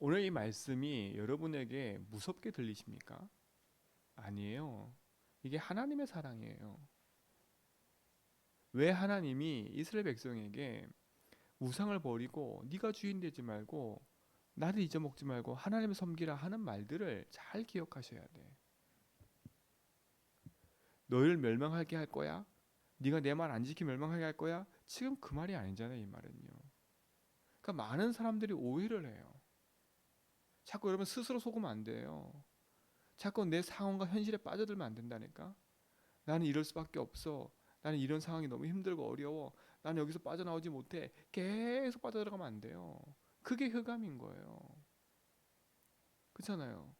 오늘 이 말씀이 여러분에게 무섭게 들리십니까? 아니에요. 이게 하나님의 사랑이에요. 왜 하나님이 이스라엘 백성에게 우상을 버리고 네가 주인 되지 말고 나를 잊어먹지 말고 하나님을 섬기라 하는 말들을 잘 기억하셔야 돼. 너희를 멸망하게 할 거야? 네가 내 말 안 지키 멸망하게 할 거야? 지금 그 말이 아니잖아요, 이 말은요. 그러니까 많은 사람들이 오해를 해요. 자꾸 여러분 스스로 속으면 안 돼요. 자꾸 내 상황과 현실에 빠져들면 안 된다니까. 나는 이럴 수밖에 없어. 나는 이런 상황이 너무 힘들고 어려워. 나는 여기서 빠져나오지 못해. 계속 빠져들어가면 안 돼요. 그게 흑암인 거예요. 그렇잖아요.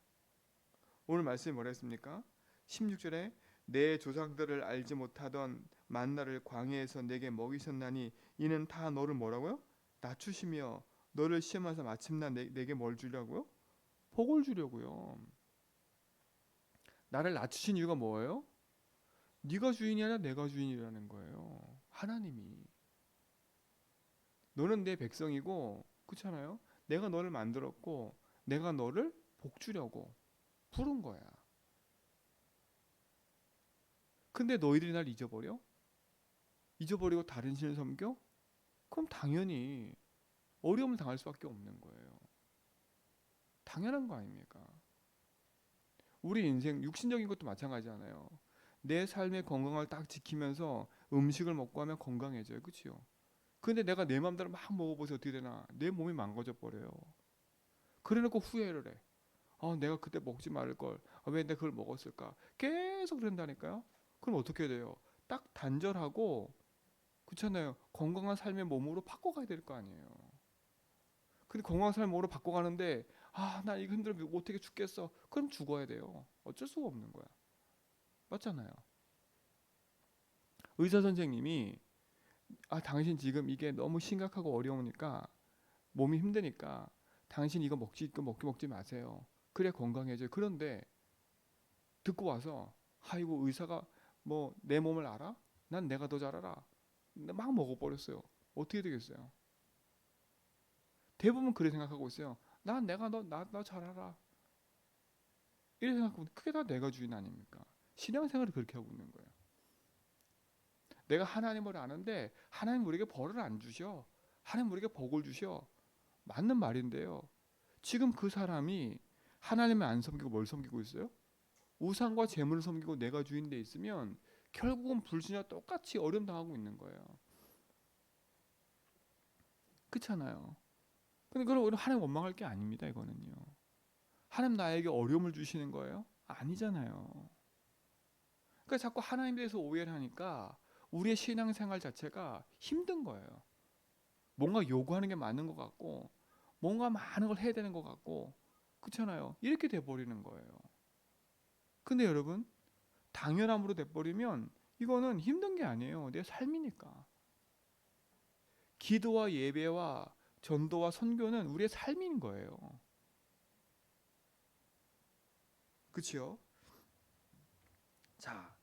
오늘 말씀이 뭐라 했습니까? 16절에 내 조상들을 알지 못하던 만나를 광야에서 내게 먹이셨나니 이는 다 너를 뭐라고요? 낮추시며 너를 시험하사 마침내 내, 내게 뭘 주려고요? 복을 주려고요. 나를 낮추신 이유가 뭐예요? 네가 주인이 아니라 내가 주인이라는 거예요. 하나님이. 너는 내 백성이고 그렇잖아요. 내가 너를 만들었고 내가 너를 복 주려고 부른 거야. 근데 너희들이 날 잊어버려? 잊어버리고 다른 신을 섬겨? 그럼 당연히 어려움을 당할 수밖에 없는 거예요. 당연한 거 아닙니까? 우리 인생 육신적인 것도 마찬가지잖아요. 내 삶의 건강을 딱 지키면서 음식을 먹고 하면 건강해져요. 그렇죠? 근데 내가 내 마음대로 막 먹어보세요. 어떻게 되나? 내 몸이 망가져 버려요. 그래 놓고 후회를 해. 아, 내가 그때 먹지 말을 걸. 아, 왜 내가 그걸 먹었을까? 계속 그런다니까요. 그럼 어떻게 돼요? 딱 단절하고 그렇잖아요. 건강한 삶의 몸으로 바꿔가야 될 거 아니에요. 근데 건강한 삶의 몸으로 바꿔가는데 아, 나 이거 힘들어 어떻게 죽겠어? 그럼 죽어야 돼요. 어쩔 수가 없는 거야. 맞잖아요. 의사 선생님이 아, 당신 지금 이게 너무 심각하고 어려우니까 몸이 힘드니까 당신 이거 먹지 이거 먹기 먹지 마세요. 그래 건강해져요. 그런데 듣고 와서 아이고 의사가 뭐 내 몸을 알아? 난 내가 더 잘 알아. 막 먹어버렸어요. 어떻게 되겠어요? 대부분 그래 생각하고 있어요. 난 내가 너나나잘 알아. 이렇게 생각하고 그게 다 내가 주인 아닙니까? 신앙생활을 그렇게 하고 있는 거예요. 내가 하나님을 아는데 하나님 우리에게 벌을 안 주셔. 하나님 우리에게 복을 주셔. 맞는 말인데요. 지금 그 사람이 하나님을 안 섬기고 뭘 섬기고 있어요? 우상과 재물을 섬기고 내가 주인 돼 있으면 결국은 불신과 똑같이 어려움 당하고 있는 거예요. 그렇잖아요. 근데 그걸 우리 하나님 원망할 게 아닙니다. 이거는요. 하나님 나에게 어려움을 주시는 거예요? 아니잖아요. 그러니까 자꾸 하나님에 대해서 오해를 하니까 우리의 신앙생활 자체가 힘든 거예요. 뭔가 요구하는 게 많은 것 같고 뭔가 많은 걸 해야 되는 것 같고 그렇잖아요. 이렇게 돼 버리는 거예요. 근데 여러분 당연함으로 돼 버리면 이거는 힘든 게 아니에요. 내 삶이니까. 기도와 예배와 전도와 선교는 우리의 삶인 거예요. 그렇죠? 자,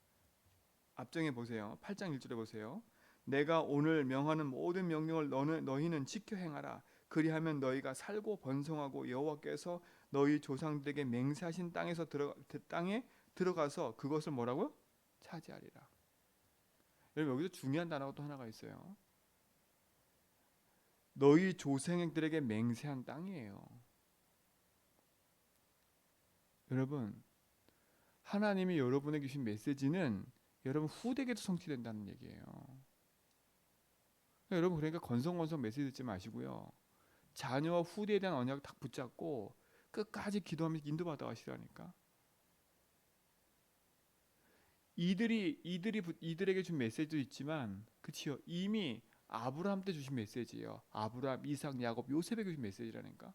앞정에 보세요. 8장 1절에 보세요. 내가 오늘 명하는 모든 명령을 너는 너희는 지켜 행하라. 그리하면 너희가 살고 번성하고 여호와께서 너희 조상들에게 맹세하신 땅에서 들어 그 땅에 들어가서 그것을 뭐라고요? 차지하리라. 여러분 여기서 중요한 단어가 또 하나가 있어요. 너희 조상들에게 맹세한 땅이에요. 여러분 하나님이 여러분에게 주신 메시지는 여러분 후대에게도 성취된다는 얘기예요. 여러분 그러니까 건성건성 메시지 듣지 마시고요. 자녀와 후대에 대한 언약을 딱 붙잡고 끝까지 기도하면서 인도받아 가시라니까. 이들이 이들이 이들에게 준 메시지도 있지만 그치요 이미 아브라함 때 주신 메시지예요. 아브라함, 이삭, 야곱, 요셉에게 주신 메시지라니까.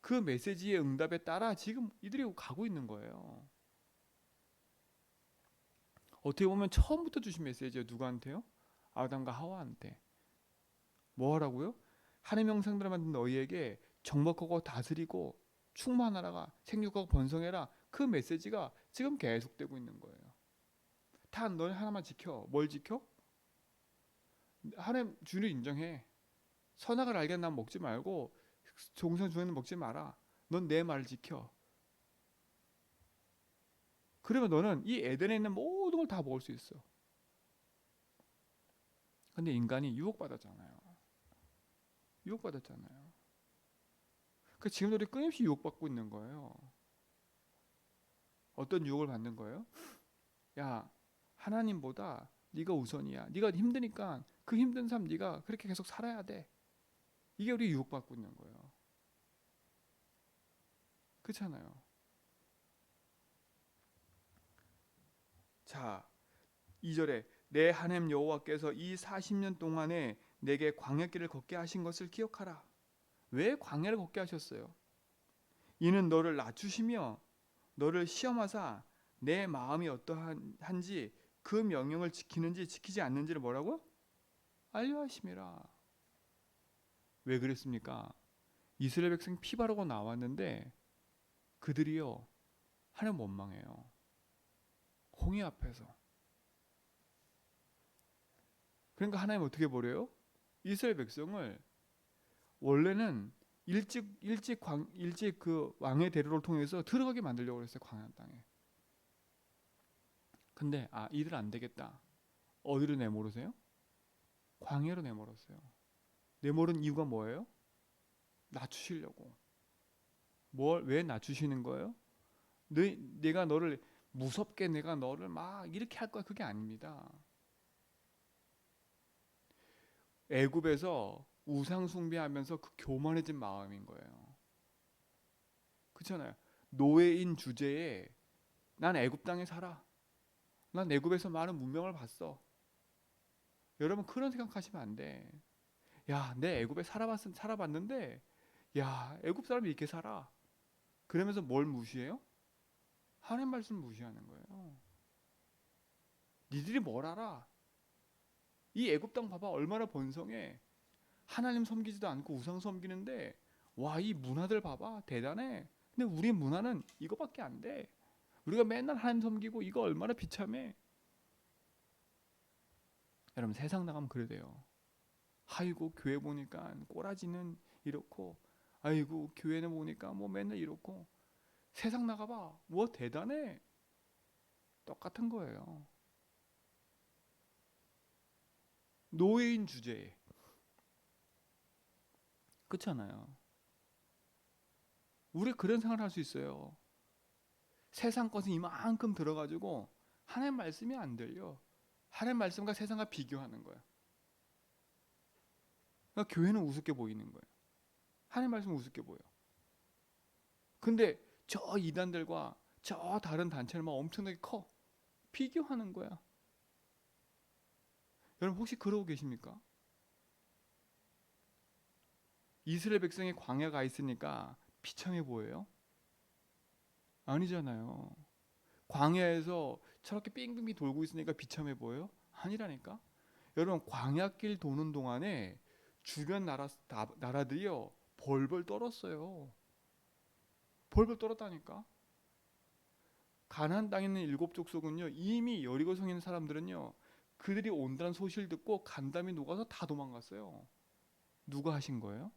그 메시지의 응답에 따라 지금 이들이 가고 있는 거예요. 어떻게 보면 처음부터 주신 메시지예요. 누구한테요? 아담과 하와한테. 뭐 하라고요? 하나님 형상들을 만든 너희에게 정복하고 다스리고 충만하라가 생육하고 번성해라. 그 메시지가 지금 계속되고 있는 거예요. 다 너희 하나만 지켜. 뭘 지켜? 하나님 주를 인정해. 선악을 난 먹지 말고 종선 중에는 먹지 마라. 넌 내 말을 지켜. 그러면 너는 이 에덴에 있는 모든 걸 다 먹을 수 있어. 근데 인간이 유혹받았잖아요. 유혹받았잖아요. 그 지금 우리 끊임없이 유혹받고 있는 거예요. 어떤 유혹을 받는 거예요? 야, 하나님보다 네가 우선이야. 네가 힘드니까 그 힘든 삶 네가 그렇게 계속 살아야 돼. 이게 우리 유혹받고 있는 거예요. 그렇잖아요. 자, 2절에 내 하나님 여호와께서 이 40년 동안에 내게 광야길을 걷게 하신 것을 기억하라. 왜 광야를 걷게 하셨어요? 이는 너를 낮추시며 너를 시험하사 내 마음이 어떠한지 그 명령을 지키는지 지키지 않는지를 뭐라고? 알려하심이라. 왜 그랬습니까? 이스라엘 백성 피 바르고 나왔는데 그들이요 하나님 원망해요. 홍해 앞에서. 그러니까 하나님 어떻게 버려요? 이스라엘 백성을 원래는 일찍 일찍 광 일찍 그 왕의 대로를 통해서 들어가게 만들려고 그랬어요 광야 땅에. 근데 아 이들 안 되겠다. 어디로 내모르세요? 광야로 내몰았어요. 내몰은 이유가 뭐예요? 낮추시려고. 뭘 왜 낮추시는 거예요? 내, 내가 너를 무섭게 내가 너를 막 이렇게 할 거야 그게 아닙니다. 애굽에서 우상 숭배하면서 그 교만해진 마음인 거예요. 그렇잖아요. 노예인 주제에 난 애굽 땅에 살아. 난 애굽에서 많은 문명을 봤어. 여러분 그런 생각하시면 안 돼. 야, 내 애굽에 살아봤 살아봤는데, 야, 애굽 사람이 이렇게 살아. 그러면서 뭘 무시해요? 하나님 말씀 무시하는 거예요. 니들이 뭘 알아? 이 애굽 땅 봐봐 얼마나 번성해. 하나님 섬기지도 않고 우상 섬기는데 와 이 문화들 봐봐 대단해. 근데 우리 문화는 이거밖에 안 돼. 우리가 맨날 하나님 섬기고 이거 얼마나 비참해. 여러분 세상 나가면 그래 돼요. 아이고 교회 보니까 꼬라지는 이렇고 아이고 교회는 보니까 뭐 맨날 이렇고 세상 나가봐 뭐 대단해 똑같은 거예요. 노예인 주제에 그렇잖아요. 우리 그런 생각을 할수 있어요. 세상 것은 이만큼 들어가지고 하나님 말씀이 안 들려. 하나님 말씀과 세상과 비교하는 거야. 그러니까 교회는 우습게 보이는 거예요. 하나님 말씀은 우습게 보여. 근데 저 이단들과 저 다른 단체는 막 엄청나게 커. 비교하는 거야. 여러분 혹시 그러고 계십니까? 이스라엘 백성이 광야가 있으니까 비참해 보여요? 아니잖아요. 광야에서 저렇게 빙빙빙 돌고 있으니까 비참해 보여요? 아니라니까. 여러분 광야길 도는 동안에 주변 나라 나라들이요 벌벌 떨었어요. 벌벌 떨었다니까. 가나안 땅에 있는 일곱 족속은요 이미 여리고 성에 사람들은요 그들이 온다는 소식을 듣고 간담이 녹아서 다 도망갔어요. 누가 하신 거예요?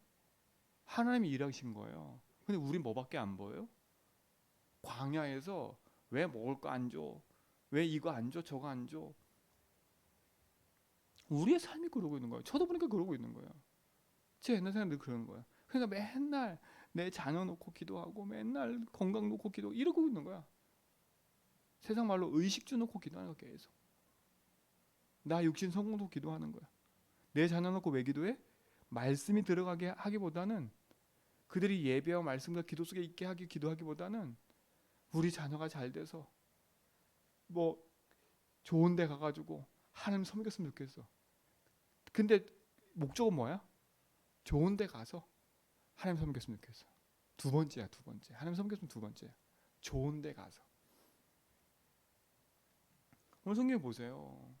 하나님이 일하신 거예요. 근데 우리 뭐밖에 안 보여요? 광야에서 왜 먹을 거 안 줘? 왜 이거 안 줘? 저거 안 줘? 우리의 삶이 그러고 있는 거예요. 저도 보니까 그러고 있는 거예요. 제 옛날 늘 그러는 거예요. 그러니까 맨날 내 자녀 놓고 기도하고 맨날 건강 놓고 기도 이러고 있는 거야. 세상 말로 의식주 놓고 기도하는 거 계속. 나 육신 성공 놓고 기도하는 거야. 내 자녀 놓고 왜 기도해? 말씀이 들어가게 하기보다는 그들이 예배와 말씀과 기도 속에 있게 하기 기도하기보다는 우리 자녀가 잘 돼서 뭐 좋은 데 가가지고 하나님 섬겼으면 좋겠어. 근데 목적은 뭐야? 좋은 데 가서 하나님 섬겼으면 좋겠어. 두 번째야, 두 번째. 하나님 섬겼으면 두 번째야. 좋은 데 가서. 오늘 성경 보세요.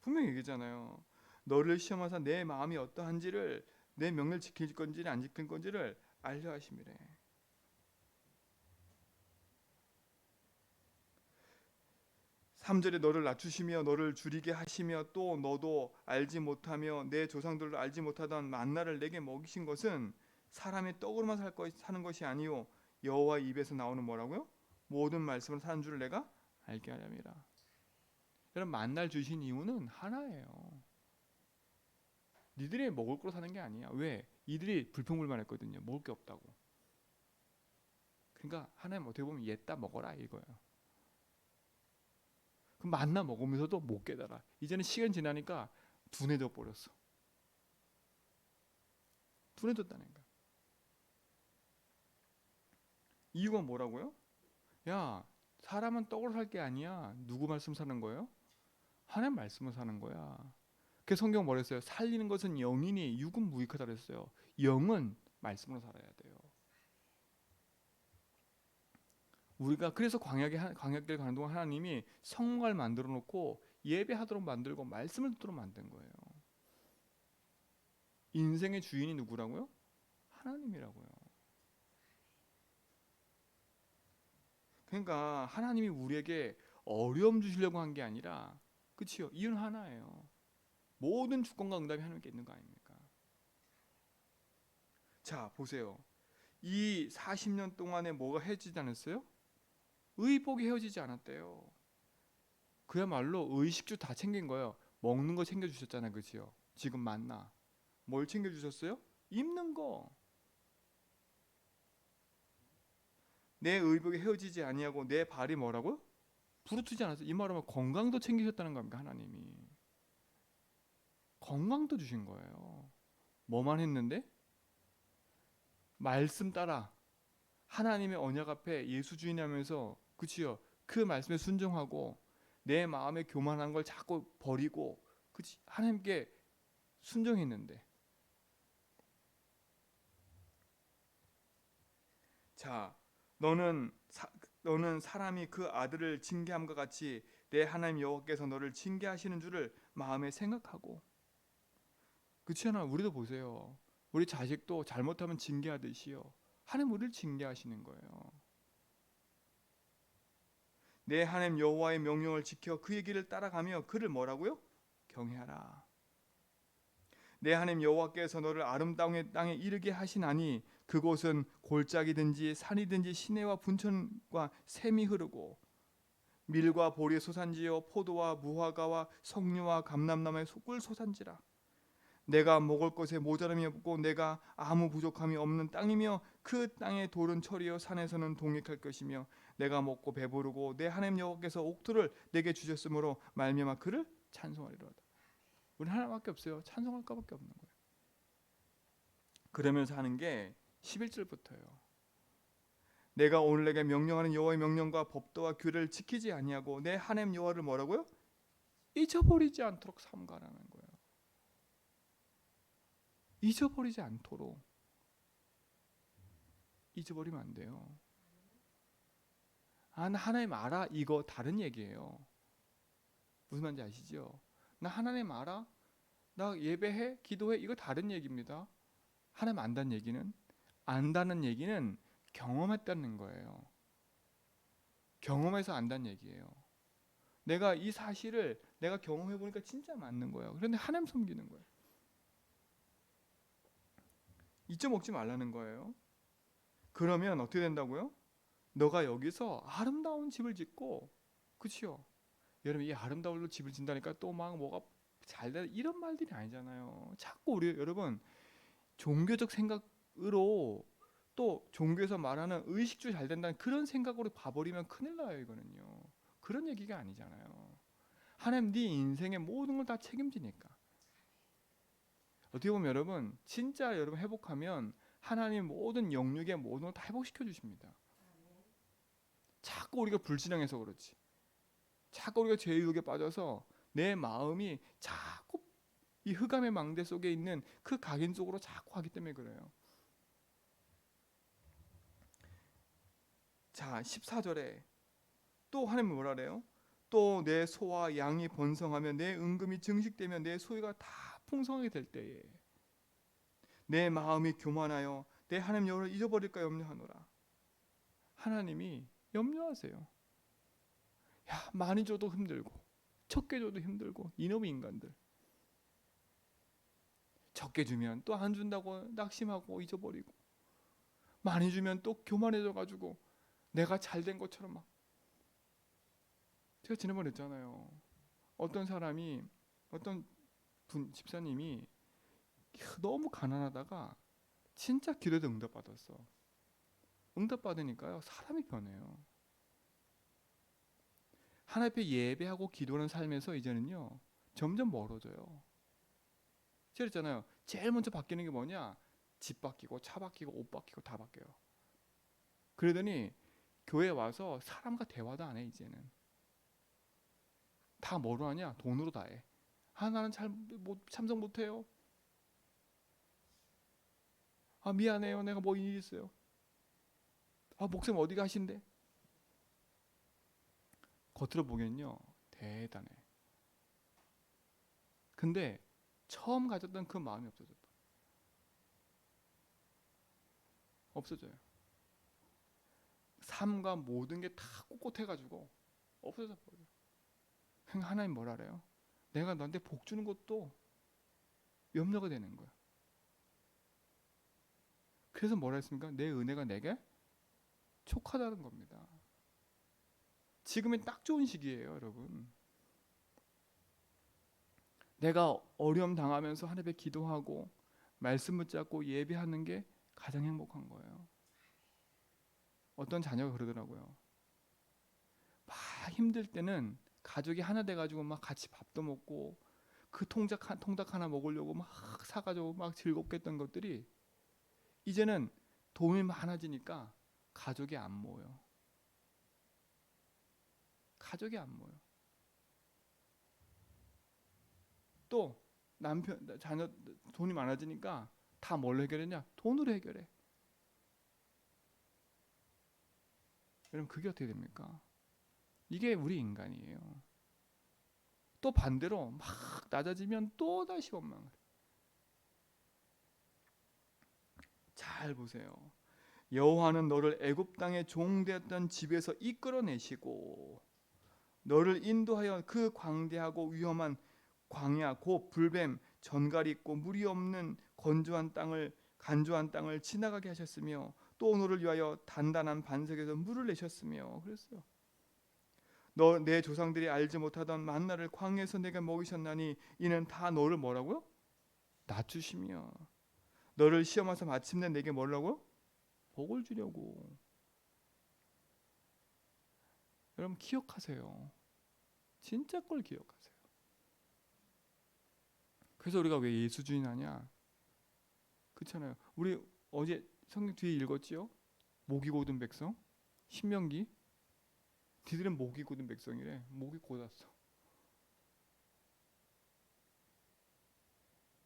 분명히 얘기잖아요. 너를 시험하사 내 마음이 어떠한지를 내 명령을 지킬 건지를 안 지킬 건지를 알려 하심이래. 삼절에 너를 낮추시며 너를 줄이게 하시며 또 너도 알지 못하며 내 조상들도 알지 못하던 만나를 내게 먹이신 것은 사람이 떡으로만 살 것, 사는 것이 아니요 여호와 입에서 나오는 뭐라고요? 모든 말씀을 사는 줄을 내가 알게 하려니라. 여러분 만날 주신 이유는 하나예요. 니들이 먹을 거로 사는 게 아니야. 왜? 이들이 불평불만했거든요. 먹을 게 없다고. 그러니까 하나님 어떻게 보면 얘따 먹어라 이거예요. 그 만나 먹으면서도 못 깨달아. 이제는 시간 지나니까 둔해져 버렸어. 둔해졌다니까. 이유가 뭐라고요? 야, 사람은 떡으로 살 게 아니야. 누구 말씀 사는 거예요? 하나님 말씀을 사는 거야. 그 성경 뭐랬어요? 살리는 것은 영이니 육은 무익하다 그랬어요. 영은 말씀으로 살아야 돼요. 우리가 그래서 광야에 하- 광야길 가는 동안 하나님이 성막을 만들어 놓고 예배하도록 만들고 말씀을 듣도록 만든 거예요. 인생의 주인이 누구라고요? 하나님이라고요. 그러니까 하나님이 우리에게 어려움 주시려고 한 게 아니라 그치요? 이유는 하나예요. 모든 주권과 응답이 하나님께 있는 거 아닙니까? 자, 보세요. 이 40년 동안에 뭐가 헤어지지 않았어요? 의복이 헤어지지 않았대요. 그야말로 의식주 다 챙긴 거예요. 먹는 거 챙겨 주셨잖아요. 그치요? 지금 만나. 뭘 챙겨 주셨어요? 입는 거. 내 의복이 헤어지지 아니하고 내 발이 뭐라고요? 부르트지 않았어요. 이 말하면 건강도 챙기셨다는 겁니까 하나님이. 건강도 주신 거예요. 뭐만 했는데? 말씀 따라 하나님의 언약 앞에 예수 주인하면서 그치요? 그 말씀에 순종하고 내 마음에 교만한 걸 자꾸 버리고 그치? 하나님께 순종했는데. 자 너는 사, 너는 사람이 그 아들을 징계함과 같이 내 하나님 여호와께서 너를 징계하시는 줄을 마음에 생각하고. 그렇잖아 우리도 보세요. 우리 자식도 잘못하면 징계하듯이요. 하나님 우리를 징계하시는 거예요 내 하나님 여호와의 명령을 지켜 그의 길을 따라가며 그를 뭐라고요? 경외하라. 내 하나님 여호와께서 너를 아름다운 땅에 이르게 하시나니 그곳은 골짜기든지 산이든지 시내와 분천과 샘이 흐르고 밀과 보리 소산지요 포도와 무화과와 석류와 감람나무의 꿀 소산지라. 내가 먹을 것에 모자람이 없고 내가 아무 부족함이 없는 땅이며 그 땅의 돌은 철이요 산에서는 동익할 것이며 내가 먹고 배부르고 내 하나님 여호와께서 옥토를 내게 주셨으므로 말미암아 그를 찬송하리로다. 우리 하나밖에 없어요. 찬송할 것밖에 없는 거예요. 그러면서 하는 게 11절부터요. 내가 오늘 내게 명령하는 여호와의 명령과 법도와 규례를 지키지 아니하고 내 하나님 여호와를 뭐라고요? 잊어버리지 않도록 삼가라는 거예요. 잊어버리지 않도록 잊어버리면 안 돼요. 아, 나 하나님 알아. 이거 다른 얘기예요. 무슨 말인지 아시죠? 나 하나님 알아. 나 예배해, 기도해. 이거 다른 얘기입니다. 하나님 안다는 얘기는 안다는 얘기는 경험했다는 거예요. 경험해서 안다는 얘기예요. 내가 이 사실을 내가 경험해 보니까 진짜 맞는 거예요. 그런데 하나님 섬기는 거예요. 잊어 먹지 말라는 거예요. 그러면 어떻게 된다고요? 너가 여기서 아름다운 집을 짓고 그치요? 여러분 이 아름다운 집을 짓다니까 또 막 뭐가 잘돼 이런 말들이 아니잖아요. 자꾸 우리 여러분 종교적 생각으로 또 종교에서 말하는 의식주 잘 된다는 그런 생각으로 봐버리면 큰일 나요 이거는요. 그런 얘기가 아니잖아요. 하나님 네 인생의 모든 걸 다 책임지니까. 어떻게 보면 여러분 진짜 여러분 회복하면 하나님 모든 영육의 모든 걸 다 회복시켜 주십니다. 자꾸 우리가 불신앙해서 그렇지. 자꾸 우리가 죄 유혹에 빠져서 내 마음이 자꾸 이 흑암의 망대 속에 있는 그 각인 속으로 자꾸 하기 때문에 그래요. 자, 14절에 또 하나님 뭐라 그래요? 또 내 소와 양이 번성하며 내 은금이 증식되며 내 소유가 다 풍성하게 될 때에 내 마음이 교만하여 내 하나님 여호와를 잊어버릴까 염려하노라. 하나님이 염려하세요. 야 많이 줘도 힘들고 적게 줘도 힘들고 이놈의 인간들 적게 주면 또 안 준다고 낙심하고 잊어버리고 많이 주면 또 교만해져 가지고 내가 잘 된 것처럼 막 제가 지난번에 했잖아요. 어떤 사람이 어떤 분 집사님이 너무 가난하다가 진짜 기도에 응답 받았어. 응답 받으니까요 사람이 변해요. 하나님 앞에 예배하고 기도하는 삶에서 이제는요 점점 멀어져요. 제가 그랬잖아요. 제일 먼저 바뀌는 게 뭐냐? 집 바뀌고 차 바뀌고 옷 바뀌고 다 바뀌어요. 그러더니 교회 와서 사람과 대화도 안 해 이제는. 다 뭐로 하냐? 돈으로 다 해. 아 나는 잘 못 참석 못 해요. 아 미안해요. 내가 뭐일 있어요. 아 목사님 어디 가신대? 겉으로 보기엔요 대단해. 근데 처음 가졌던 그 마음이 없어졌다. 없어져요. 삶과 모든 게 다 꼿꼿해가지고 없어져 버려. 그러니까 하나님 뭐라 그래요? 내가 너한테 복 주는 것도 염려가 되는 거야. 그래서 뭐라 했습니까? 내 은혜가 내게 촉하다는 겁니다. 지금이 딱 좋은 시기예요, 여러분. 내가 어려움 당하면서 하나님께 기도하고 말씀 붙잡고 예배하는 게 가장 행복한 거예요. 어떤 자녀가 그러더라고요. 막 힘들 때는 가족이 하나 돼 가지고 막 같이 밥도 먹고 그 통닭 한 통닭 하나 먹으려고 막 사가지고 막 즐겁게 했던 것들이 이제는 돈이 많아지니까 가족이 안 모여. 가족이 안 모여. 또 남편 자녀 돈이 많아지니까 다 뭘로 해결했냐? 돈으로 해결해. 여러분 그게 어떻게 됩니까? 이게 우리 인간이에요. 또 반대로 막 낮아지면 또 다시 원망을. 잘 보세요. 여호와는 너를 애굽 땅에 종되었던 집에서 이끌어내시고 너를 인도하여 그 광대하고 위험한 광야 곧 불뱀 전갈이 있고 물이 없는 건조한 땅을 간조한 땅을 지나가게 하셨으며 또 너를 위하여 단단한 반석에서 물을 내셨으며 그랬어요. 너 내 조상들이 알지 못하던 만나를 광야에서 내가 먹이셨나니 이는 다 너를 뭐라고요? 낮추시며 너를 시험하서 마침내 내게 뭐라고요? 복을 주려고. 여러분 기억하세요. 진짜 걸 기억하세요. 그래서 우리가 왜 예수주의 하냐? 그렇잖아요. 우리 어제 성경 뒤에 읽었지요? 목이 고든 백성 신명기 니들은 목이 고든 백성이래. 목이 곧았어.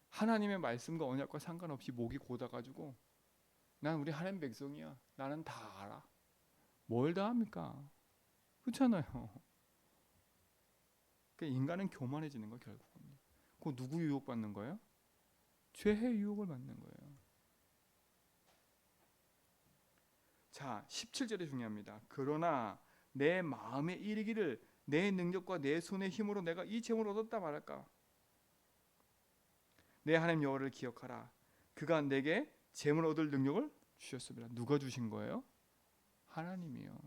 하나님의 말씀과 언약과 상관없이 목이 고다가지고 난 우리 하나님 백성이야. 나는 다 알아. 뭘 다 합니까? 그렇잖아요. 그러니까 인간은 교만해지는 거 결국은. 그 누구 유혹받는 거예요? 죄의 유혹을 받는 거예요. 자, 17절이 중요합니다. 그러나 내 마음에 이르기를 내 능력과 내 손의 힘으로 내가 이 재물을 얻었다 말할까? 내 하나님 여호와를 기억하라. 그가 내게 재물 얻을 능력을 주셨습니다. 누가 주신 거예요? 하나님이요.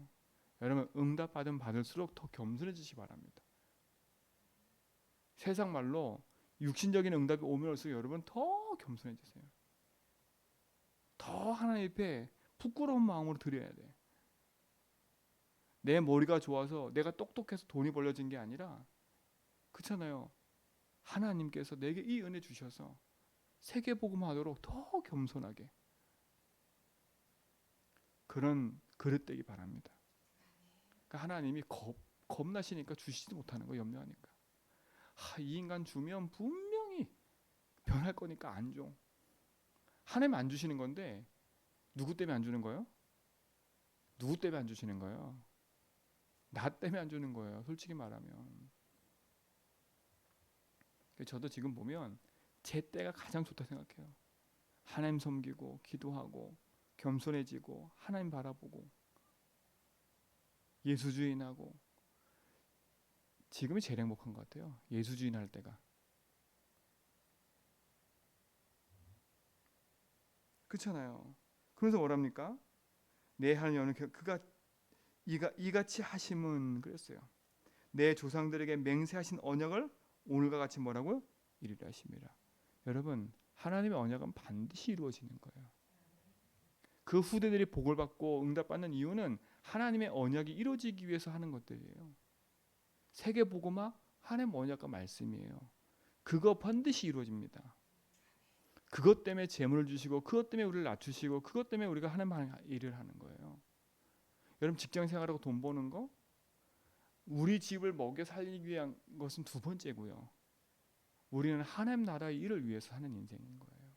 여러분 응답 받은 받을수록 더 겸손해지시 바랍니다. 세상 말로 육신적인 응답이 오면 올수록 여러분 더 겸손해지세요. 더 하나님 앞에 부끄러운 마음으로 드려야 돼. 내 머리가 좋아서 내가 똑똑해서 돈이 벌려진 게 아니라 그렇잖아요. 하나님께서 내게 이 은혜 주셔서 세계 복음하도록 더 겸손하게 그런 그릇 되기 바랍니다. 그러니까 하나님이 겁 겁나시니까 주시지 못하는 거 염려하니까. 하, 이 인간 주면 분명히 변할 거니까 안 줘. 하나님 안 주시는 건데 누구 때문에 안 주는 거예요? 누구 때문에 안 주시는 거예요? 나 때문에 안 주는 거예요. 솔직히 말하면. 저도 지금 보면 제 때가 가장 좋다 생각해요. 하나님 섬기고 기도하고 겸손해지고 하나님 바라보고 예수주의하고 지금이 제일 행복한 것 같아요. 예수주의할 때가. 그렇잖아요. 그래서 뭐랍니까? 내 하나님 그- 그가 이가 이같이 하심은 그랬어요. 내 조상들에게 맹세하신 언약을 오늘과 같이 뭐라고요? 이루려 하심이라. 여러분 하나님의 언약은 반드시 이루어지는 거예요. 그 후대들이 복을 받고 응답받는 이유는 하나님의 언약이 이루어지기 위해서 하는 것들이에요. 세계 복음화 하나님 언약과 말씀이에요. 그거 반드시 이루어집니다. 그것 때문에 재물을 주시고 그것 때문에 우리를 낮추시고 그것 때문에 우리가 하나님 한 일을 하는 거예요. 여러분 직장 생활하고 돈 버는 거 우리 집을 먹여 살리기 위한 것은 두 번째고요. 우리는 하나님 나라의 일을 위해서 하는 인생인 거예요.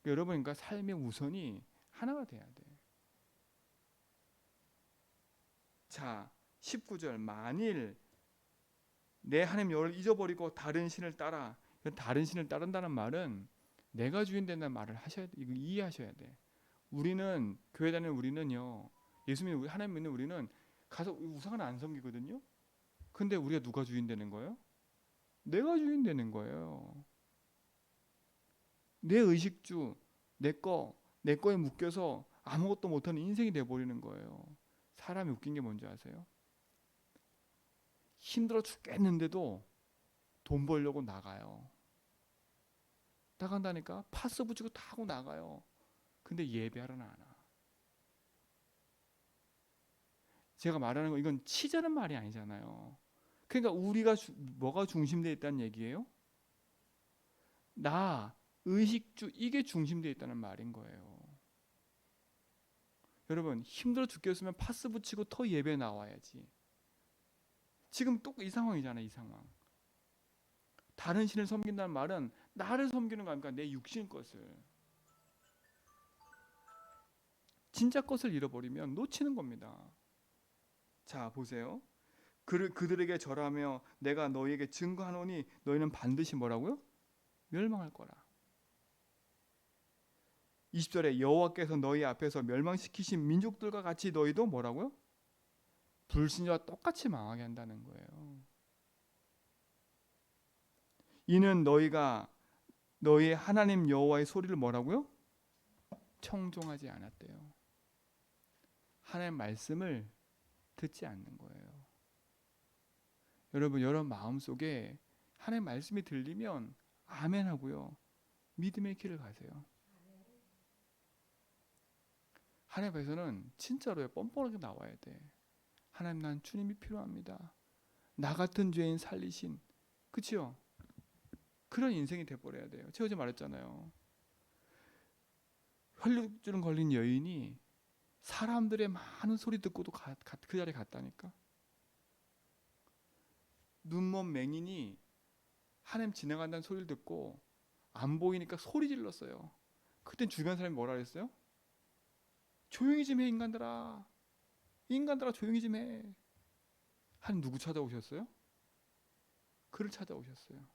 그러니까 여러분 그러니까 삶의 우선이 하나가 돼야 돼. 자, 19절 만일 내 하나님 여호와를 잊어버리고 다른 신을 따라 다른 신을 따른다는 말은 내가 주인 된다는 말을 하셔야 돼. 이거 이해하셔야 돼. 우리는 교회 다니는 우리는요. 예수 믿는 우리 하나님 믿는 우리는 가서 우상은 안 섬기거든요. 근데 우리가 누가 주인 되는 거예요? 내가 주인 되는 거예요. 내 의식주, 내 거, 내 거에 묶여서 아무것도 못하는 인생이 돼 버리는 거예요. 사람이 웃긴 게 뭔지 아세요? 힘들어 죽겠는데도 돈 벌려고 나가요. 나간다니까 파스 붙이고 다 하고 나가요. 근데 예배하러는 안 와. 제가 말하는 거 이건 치자는 말이 아니잖아요. 그러니까 우리가 주, 뭐가 중심되어 있다는 얘기예요? 나 의식주 이게 중심되어 있다는 말인 거예요. 여러분 힘들어 죽겠으면 파스 붙이고 더 예배 나와야지. 지금 또이 상황이잖아 이 상황. 다른 신을 섬긴다는 말은 나를 섬기는 거 아닙니까? 내 육신 것을. 진짜 것을 잃어버리면 놓치는 겁니다. 자 보세요. 그, 그들에게 절하며 내가 너희에게 증거하노니 너희는 반드시 뭐라고요? 멸망할 거라. 20절에 여호와께서 너희 앞에서 멸망시키신 민족들과 같이 너희도 뭐라고요? 불신자와 똑같이 망하게 한다는 거예요. 이는 너희가 너희의 하나님 여호와의 소리를 뭐라고요? 청종하지 않았대요. 하나님 말씀을 듣지 않는 거예요. 여러분 여러분 마음 속에 하나님 말씀이 들리면 아멘 하고요. 믿음의 길을 가세요. 하나님 앞에서는 진짜로요. 뻔뻔하게 나와야 돼. 하나님 난 주님이 필요합니다. 나 같은 죄인 살리신 그치요? 그런 인생이 돼버려야 돼요. 어제 말했잖아요. 혈류증 걸린 여인이 사람들의 많은 소리 듣고도 가, 가, 그 자리에 갔다니까. 눈먼 맹인이 하나님 지나간다는 소리를 듣고 안 보이니까 소리 질렀어요. 그땐 주변 사람이 뭐라 그랬어요? 조용히 좀 해 인간들아. 인간들아 조용히 좀 해. 하나님 누구 찾아오셨어요? 그를 찾아오셨어요.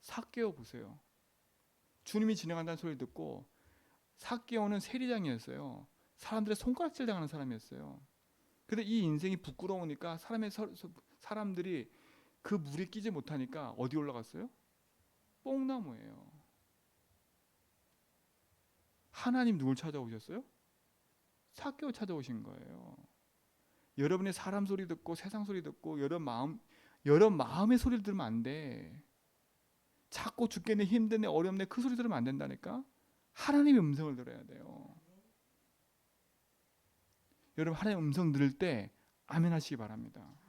사개오 보세요. 주님이 지나간다는 소리를 듣고 사개오는 세리장이었어요. 사람들의 손가락질 당하는 사람이었어요. 근데 이 인생이 부끄러우니까 사람의 서, 사람들이 그 물에 끼지 못하니까 어디 올라갔어요? 뽕나무예요. 하나님 누굴 찾아오셨어요? 사개오 찾아오신 거예요. 여러분의 사람 소리 듣고 세상 소리 듣고 여러 마음 여러 마음의 소리를 들으면 안 돼. 자꾸 죽겠네 힘드네 어렵네 그 소리 들으면 안 된다니까. 하나님의 음성을 들어야 돼요. 여러분 하나님 의 음성 들을 때 아멘 하시기 바랍니다.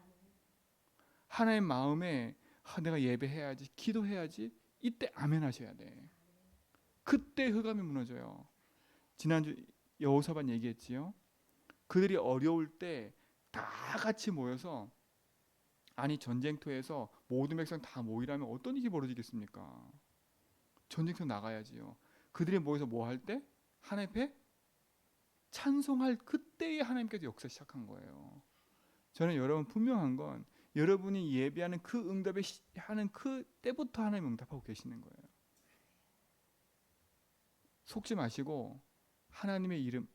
하나님 마음에 아, 내가 예배해야지 기도해야지 이때 아멘 하셔야 돼. 그때 흑암이 무너져요. 지난주 여호사반 얘기했지요. 그들이 어려울 때 다 같이 모여서 아니 전쟁터에서 모든 백성 다 모이라면 어떤 일이 벌어지겠습니까? 전쟁터 나가야지요. 그들이 모여서 뭐 할 때? 하나님 앞에 찬송할 그때에 하나님께서 역사 시작한 거예요. 저는 여러분 분명한 건 여러분이 예배하는 그 응답에 하는 그 때부터 하나님 응답하고 계시는 거예요. 속지 마시고 하나님의 이름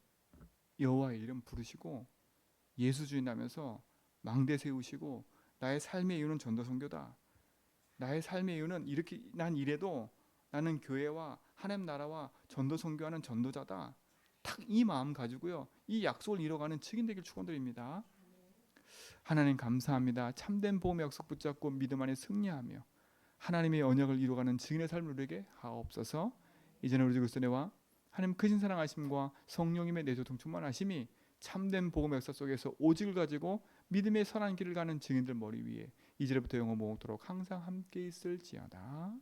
여호와의 이름 부르시고 예수 주인 하면서 망대 세우시고 나의 삶의 이유는 전도 선교다. 나의 삶의 이유는 이렇게 난 이래도 나는 교회와 하나님 나라와 전도 선교하는 전도자다. 딱 이 마음 가지고요. 이 약속을 이뤄가는 증인 되길 축원드립니다. 하나님 감사합니다. 참된 보험의 약속 붙잡고 믿음 안에 승리하며 하나님의 언약을 이루어가는 증인의 삶을 누리게 하옵소서. 이제는 우리 주 그리스도와 하나님 크신 사랑하심과 성령님의 내조통 충만하심이 참된 복음의 역사 속에서 오직을 가지고 믿음의 선한 길을 가는 증인들 머리 위에 이제부터 영원 모토록 항상 함께 있을지어다.